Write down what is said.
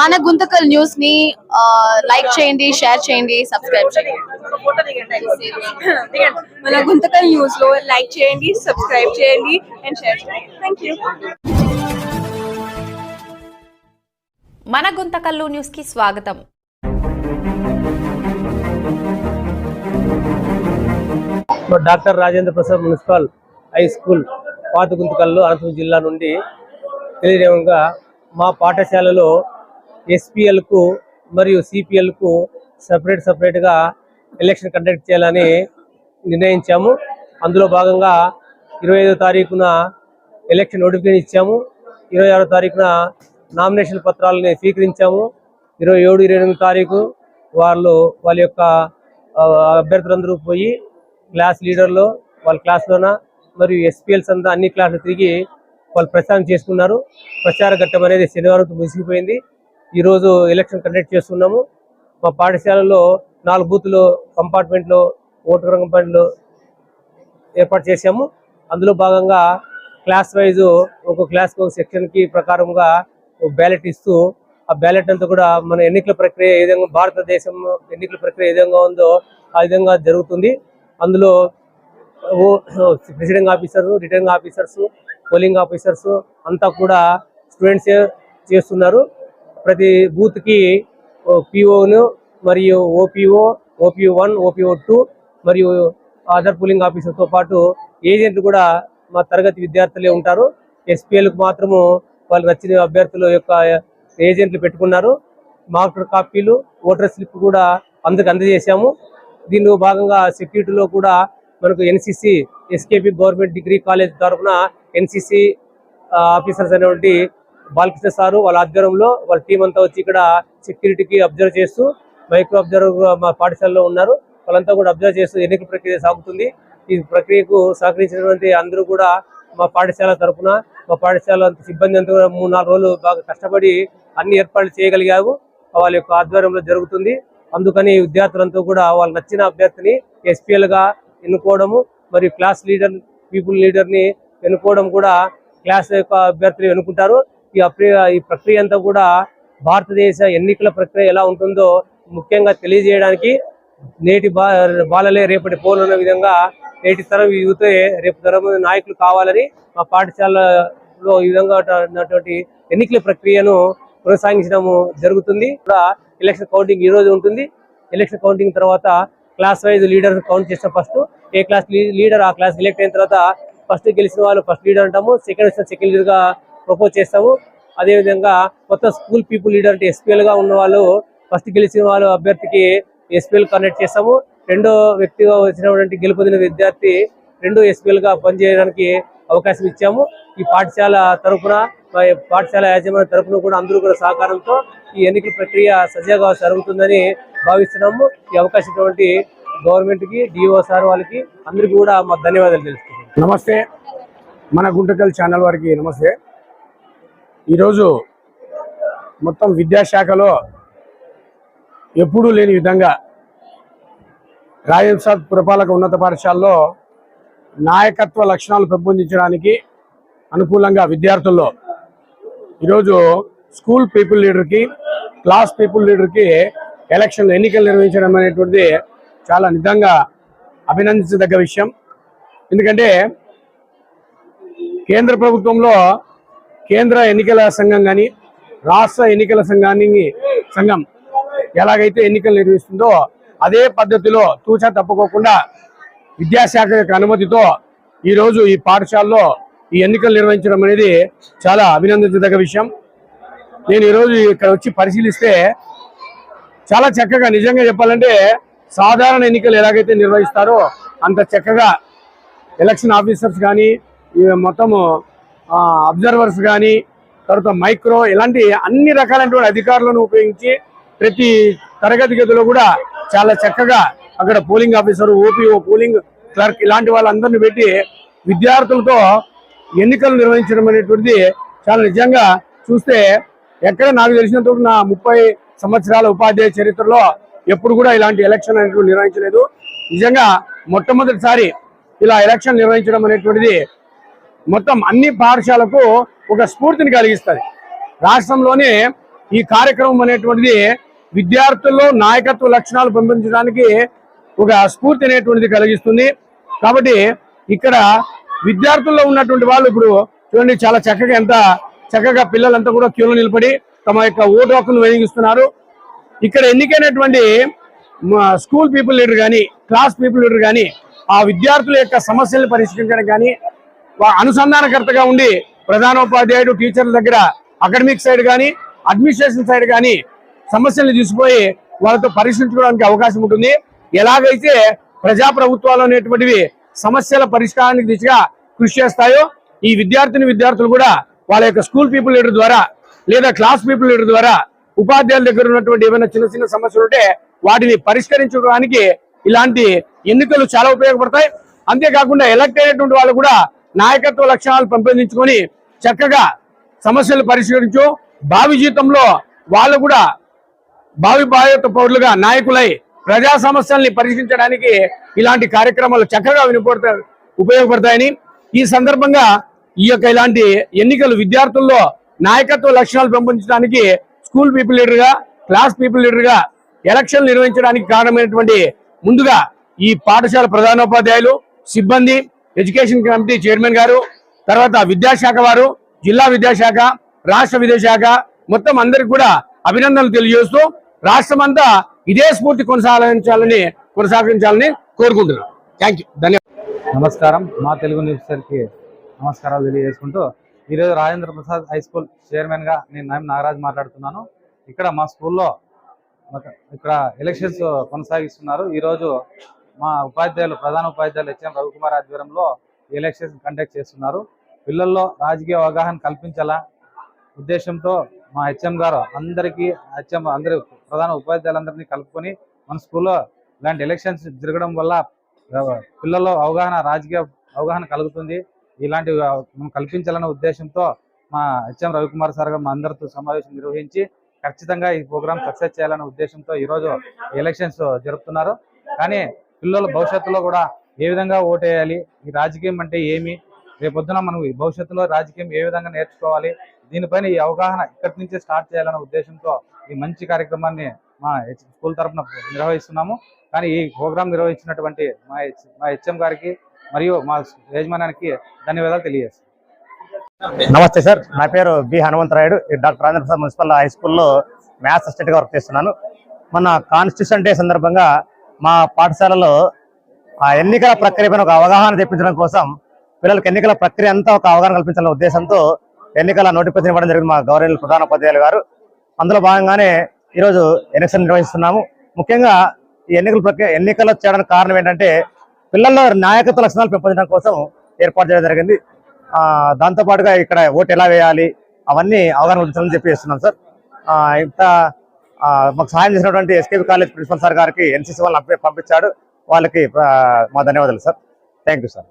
మన గుంతకల్ న్యూస్ని లైక్ చేయండి షేర్ చేయండి సబ్స్క్రైబ్ చేయండి. మన గుంతకల్ న్యూస్లో లైక్ చేయండి సబ్స్క్రైబ్ చేయండి అండ్ షేర్ చేయండి. థ్యాంక్ యూ మన గుంతకల్లు న్యూస్కి స్వాగతం. Doctor Rajendra Prasad municipal high school పాత గుంతకల్లో అనంతపురం జిల్లా నుండి తెలియజేయంగా మా పాఠశాలలో ఎస్పీఎల్కు మరియు సిపిఎల్కు సపరేట్ సపరేట్గా ఎలక్షన్ కండక్ట్ చేయాలని నిర్ణయించాము. అందులో భాగంగా ఇరవై ఐదో తారీఖున ఎలక్షన్ నోటిఫికేషన్ ఇచ్చాము. ఇరవై ఆరో తారీఖున నామినేషన్ పత్రాలని స్వీకరించాము. ఇరవై ఏడు ఇరవై ఎనిమిది తారీఖు వాళ్ళు వాళ్ళ యొక్క అభ్యర్థులందరూ పోయి క్లాస్ లీడర్లో వాళ్ళ క్లాస్లోన మరియు ఎస్పీఎల్స్ అంతా అన్ని క్లాసులు తిరిగి వాళ్ళు ప్రచారం చేసుకున్నారు. ప్రచార ఘట్టం అనేది శనివారం ముగిసిపోయింది. ఈరోజు ఎలక్షన్ కండక్ట్ చేస్తున్నాము. మా పాఠశాలలో నాలుగు బూతులు కంపార్ట్మెంట్లో ఓటు కంపార్ట్మెంట్లు ఏర్పాటు చేశాము. అందులో భాగంగా క్లాస్ వైజ్ ఒక క్లాస్ ఒక సెక్షన్కి ప్రకారంగా బ్యాలెట్ ఇస్తూ ఆ బ్యాలెట్ అంతా కూడా మన ఎన్నికల ప్రక్రియ ఏ విధంగా భారతదేశం ఎన్నికల ప్రక్రియ ఏ విధంగా ఉందో ఆ విధంగా జరుగుతుంది. అందులో president officer returning officers polling officers అంతా కూడా స్టూడెంట్స్ చేస్తున్నారు. ప్రతి బూత్కి పిఓను మరియు OPO OPO one OPO two మరియు అదర్ పోలింగ్ ఆఫీసర్తో పాటు ఏజెంట్లు కూడా మా తరగతి విద్యార్థులే ఉంటారు. ఎస్పీఎల్కు మాత్రము వాళ్ళు నచ్చిన అభ్యర్థుల యొక్క ఏజెంట్లు పెట్టుకున్నారు. మార్క్ కాపీలు ఓటర్ స్లిప్ కూడా అందరికి అందజేశాము. దీనిలో భాగంగా సెక్యూరిటీలో కూడా మనకు NCC SKP government degree college తరఫున ఎన్సిసి ఆఫీసర్స్ అనేటువంటి బాలకృష్ణ సారు వాళ్ళ ఆధ్వర్యంలో వాళ్ళ టీం అంతా వచ్చి ఇక్కడ సెక్యూరిటీకి అబ్జర్వ్ చేస్తూ మైక్రో అబ్జర్వ్ మా పాఠశాలలో ఉన్నారు. వాళ్ళంతా కూడా అబ్జర్వ్ చేస్తూ ఎన్నికల ప్రక్రియ సాగుతుంది. ఈ ప్రక్రియకు సహకరించినటువంటి అందరూ కూడా మా పాఠశాల తరఫున మా పాఠశాల సిబ్బంది అంతా కూడా మూడు నాలుగు రోజులు బాగా కష్టపడి అన్ని ఏర్పాట్లు చేయగలిగాము. వాళ్ళ యొక్క ఆధ్వర్యంలో జరుగుతుంది. అందుకని విద్యార్థులంతా కూడా వాళ్ళు నచ్చిన అభ్యర్థిని ఎస్పీఎల్గా ఎన్నుకోవడము మరియు క్లాస్ లీడర్ పీపుల్ లీడర్ని వెనుకోవడం ఎన్నుకోవడం కూడా క్లాస్ యొక్క అభ్యర్థులు ఎన్నుకుంటారు. ఈ ఈ ప్రక్రియ అంతా కూడా భారతదేశ ఎన్నికల ప్రక్రియ ఎలా ఉంటుందో ముఖ్యంగా తెలియజేయడానికి నేటి బాలలే రేపటి పోలున్న విధంగా నేటి తరం యువతే రేపు తరం నాయకులు కావాలని మా పాఠశాలలో ఈ విధంగా ఉన్నటువంటి ఎన్నికల ప్రక్రియను కొనసాగించడం జరుగుతుంది. కూడా ఎలక్షన్ కౌంటింగ్ ఈ రోజు ఉంటుంది. ఎలక్షన్ కౌంటింగ్ తర్వాత క్లాస్ వైజ్ లీడర్ కౌంట్ చేసిన ఫస్ట్ ఏ క్లాస్ లీడర్ ఆ క్లాస్ సెలెక్ట్ అయిన తర్వాత ఫస్ట్ గెలిచిన వాళ్ళు ఫస్ట్ లీడర్ అంటాము. సెకండ్ వచ్చిన సెకండ్ లీడర్గా ప్రపోజ్ చేస్తాము. అదే విధంగా కొత్త స్కూల్ పీపుల్ లీడర్ అంటే SPL గా ఉన్న వాళ్ళు ఫస్ట్ గెలిచిన వాళ్ళు అభ్యర్థికి ఎస్పీఎల్ కనెక్ట్ చేస్తాము. రెండో వ్యక్తిగా వచ్చినటువంటి గెలుపొందిన విద్యార్థి రెండో ఎస్పీఎల్గా పనిచేయడానికి అవకాశం ఇచ్చాము. ఈ పాఠశాల తరఫున పాఠశాల యాజమాన్య తరఫున కూడా అందరూ కూడా సహకారంతో ఈ ఎన్నికల ప్రక్రియ సజాగా జరుగుతుందని భావిస్తున్నాము. ఈ అవకాశం గవర్నమెంట్కి డిఓ సార్ వాళ్ళకి అందరికీ కూడా మా ధన్యవాదాలు తెలుసు నమస్తే. మన గుంటకల్ ఛానల్ వారికి నమస్తే. ఈరోజు మొత్తం విద్యాశాఖలో ఎప్పుడూ లేని విధంగా రాజంసాద్ పురపాలక ఉన్నత పాఠశాలలో నాయకత్వ లక్షణాలు పెంపొందించడానికి అనుకూలంగా విద్యార్థుల్లో ఈరోజు స్కూల్ పీపుల్ లీడర్కి క్లాస్ పీపుల్ లీడర్కి ఎలక్షన్ ఎన్నికలు నిర్వహించడం అనేటువంటిది చాలా నిజంగా అభినందించదగ్గ విషయం. ఎందుకంటే కేంద్ర ప్రభుత్వంలో కేంద్ర ఎన్నికల సంఘం కానీ రాష్ట్ర ఎన్నికల సంఘాన్ని సంఘం ఎలాగైతే ఎన్నికలు నిర్వహిస్తుందో అదే పద్ధతిలో తూచా తప్పుకోకుండా విద్యాశాఖ యొక్క అనుమతితో ఈరోజు ఈ పాఠశాలలో ఈ ఎన్నికలు నిర్వహించడం అనేది చాలా అభినందించదగ్గ విషయం. నేను ఈరోజు ఇక్కడ వచ్చి పరిశీలిస్తే చాలా చక్కగా నిజంగా చెప్పాలంటే సాధారణ ఎన్నికలు ఎలాగైతే నిర్వహిస్తారో అంత చక్కగా ఎలక్షన్ ఆఫీసర్స్ కానీ మొత్తము అబ్జర్వర్స్ కానీ తర్వాత మైక్రో ఇలాంటి అన్ని రకాలైనటువంటి అధికారులను ఉపయోగించి ప్రతి తరగతి గదిలో కూడా చాలా చక్కగా అక్కడ polling officer OPO polling clerk ఇలాంటి వాళ్ళందరినీ పెట్టి విద్యార్థులతో ఎన్నికలు నిర్వహించడం అనేటువంటిది చాలా నిజంగా చూస్తే ఎక్కడ నాకు తెలిసినంత వరకు నా ముప్పై సంవత్సరాల ఉపాధ్యాయ చరిత్రలో ఎప్పుడు కూడా ఇలాంటి ఎలక్షన్ అనేటువంటి నిర్వహించలేదు. నిజంగా మొట్టమొదటిసారి ఇలా ఎలక్షన్ నిర్వహించడం అనేటువంటిది మొత్తం అన్ని పాఠశాలకు ఒక స్ఫూర్తిని కలిగిస్తుంది. రాష్ట్రంలోనే ఈ కార్యక్రమం అనేటువంటిది విద్యార్థుల్లో నాయకత్వ లక్షణాలు పంపించడానికి ఒక స్ఫూర్తి అనేటువంటిది కలిగిస్తుంది. కాబట్టి ఇక్కడ విద్యార్థుల్లో ఉన్నటువంటి వాళ్ళు ఇప్పుడు చూడండి చాలా చక్కగా ఎంత చక్కగా పిల్లలంతా కూడా క్యూలో నిలబడి తమ యొక్క ఓటు హక్కును వినియోగిస్తున్నారు. ఇక్కడ ఎన్నికైనటువంటి స్కూల్ పీపుల్ లీడర్ కానీ క్లాస్ పీపుల్ లీడర్ కానీ ఆ విద్యార్థుల యొక్క సమస్యలను పరిష్కరించడం కానీ అనుసంధానకర్తగా ఉండి ప్రధానోపాధ్యాయుడు టీచర్ల దగ్గర అకాడమిక్ సైడ్ కానీ అడ్మినిస్ట్రేషన్ సైడ్ కానీ సమస్యలను తీసుకుపోయి వాళ్ళతో పరిష్కరించుకోవడానికి అవకాశం ఉంటుంది. ఎలాగైతే ప్రజా ప్రభుత్వాలు అనేటువంటివి సమస్యల పరిష్కారానికి దిశగా కృషి చేస్తాయో ఈ విద్యార్థిని విద్యార్థులు కూడా వాళ్ళ యొక్క స్కూల్ పీపుల్ లీడర్ ద్వారా లేదా క్లాస్ పీపుల్ లీడర్ ద్వారా ఉపాధ్యాయుల దగ్గర ఉన్నటువంటి ఏమైనా చిన్న చిన్న సమస్యలు ఉంటే వాటిని పరిష్కరించడానికి ఇలాంటి ఎన్నికలు చాలా ఉపయోగపడతాయి. అంతేకాకుండా ఎలక్ట్ అయినటువంటి వాళ్ళు కూడా నాయకత్వ లక్షణాలు పెంపొందించుకొని చక్కగా సమస్యలు పరిష్కరించు. భావి జీవితంలో వాళ్ళు కూడా భావి బాధ్యత పౌరులుగా నాయకులై ప్రజా సమస్యల్ని పరిష్కరించడానికి ఇలాంటి కార్యక్రమాలు చక్కగా వినపడతా ఉపయోగపడతాయని. ఈ సందర్భంగా ఈ యొక్క ఇలాంటి ఎన్నికలు విద్యార్థుల్లో నాయకత్వ లక్షణాలు పెంపొందించడానికి స్కూల్ పీపుల్ లీడర్గా క్లాస్ పీపుల్ లీడర్గా ఎలక్షన్లు ఎలక్షన్ నిర్వహించడానికి కారణమైనటువంటి ముందుగా ఈ పాఠశాల ప్రధానోపాధ్యాయులు సిబ్బంది ఎడ్యుకేషన్ కమిటీ చైర్మన్ గారు తర్వాత విద్యాశాఖ వారు జిల్లా విద్యాశాఖ రాష్ట్ర విద్యాశాఖ మొత్తం అందరికి కూడా అభినందనలు తెలియజేస్తూ రాష్ట్రం అంతా ఇదే స్ఫూర్తి కొనసాగించాలని కొనసాగించాలని కోరుకుంటున్నాను థ్యాంక్ యూ ధన్యవాదాలు. నమస్కారం. మా తెలుగు న్యూస్ సార్కి నమస్కారాలు తెలియజేసుకుంటూ ఈరోజు రాజేంద్ర ప్రసాద్ హై స్కూల్ చైర్మన్గా నేను నాయం నాగరాజ్ మాట్లాడుతున్నాను. ఇక్కడ మా స్కూల్లో ఇక్కడ ఎలక్షన్స్ కొనసాగిస్తున్నారు. ఈరోజు మా ఉపాధ్యాయులు ప్రధాన ఉపాధ్యాయులు హెచ్ఎం రవికుమార్ ఆధ్వర్యంలో ఈ ఎలక్షన్స్ కండక్ట్ చేస్తున్నారు. పిల్లల్లో రాజకీయ అవగాహన కల్పించాలా ఉద్దేశంతో మా హెచ్ఎం గారు అందరికీ హెచ్ఎం అందరి ప్రధాన ఉపాధ్యాయులందరినీ కలుపుకొని మన స్కూల్లో ఇలాంటి ఎలక్షన్స్ జరగడం వల్ల పిల్లల్లో అవగాహన రాజకీయ అవగాహన కలుగుతుంది. ఇలాంటి మనం కల్పించాలనే ఉద్దేశంతో మా హెచ్ఎం రవికుమార్ సార్ గారు మా అందరితో సమావేశం నిర్వహించి ఖచ్చితంగా ఈ ప్రోగ్రామ్ సక్సెస్ చేయాలనే ఉద్దేశంతో ఈరోజు ఎలక్షన్స్ జరుపుతున్నారు. కానీ పిల్లల భవిష్యత్తులో కూడా ఏ విధంగా ఓటేయాలి ఈ రాజకీయం అంటే ఏమి రేపొద్దున మనం ఈ భవిష్యత్తులో రాజకీయం ఏ విధంగా నేర్చుకోవాలి దీనిపైన ఈ అవగాహన ఇక్కడి నుంచే స్టార్ట్ చేయాలనే ఉద్దేశంతో ఈ మంచి కార్యక్రమాన్ని మా హెచ్ స్కూల్ తరఫున నిర్వహిస్తున్నాము. కానీ ఈ ప్రోగ్రాం నిర్వహించినటువంటి మా హెచ్ మా హెచ్ఎం గారికి మరియు మా యజమానానికి ధన్యవాదాలు తెలియజేస్తాం నమస్తే సార్. నా పేరు బి హనుమంతరాయుడు. ఈ doctor Rajendra Prasad municipal high స్కూల్లో మ్యాథ్స్ అసిస్టెంట్గా వర్క్ చేస్తున్నాను. మన కాన్స్టిట్యూషన్ డే సందర్భంగా మా పాఠశాలలో ఆ ఎన్నికల ప్రక్రియ పైన ఒక అవగాహన తెప్పించడం కోసం పిల్లలకు ఎన్నికల ప్రక్రియ అంతా ఒక అవగాహన కల్పించాలనే ఉద్దేశంతో ఎన్నికల నోటిఫికేషన్ ఇవ్వడం జరిగింది మా గవర్నర్ ప్రధాన ఉపాధ్యాయులు గారు. అందులో భాగంగానే ఈరోజు ఎలక్షన్ నిర్వహిస్తున్నాము. ముఖ్యంగా ఈ ఎన్నికల ప్రక్రియ ఎన్నికలు చేయడానికి కారణం ఏంటంటే పిల్లల్లో నాయకత్వ లక్షణాలు పెంపొందడం కోసం ఏర్పాటు చేయడం జరిగింది. దాంతోపాటుగా దాంతో పాటుగా ఇక్కడ ఓటు ఎలా వేయాలి అవన్నీ అవగాహన ఉంచాలని చెప్పి చేస్తున్నాం సార్. ఇంత మాకు సహాయం చేసినటువంటి ఎస్కేపీ కాలేజ్ ప్రిన్సిపల్ సార్ గారికి ఎన్సీసీ వాళ్ళని పంపించాడు. వాళ్ళకి మా ధన్యవాదాలు సార్. Thank you sir.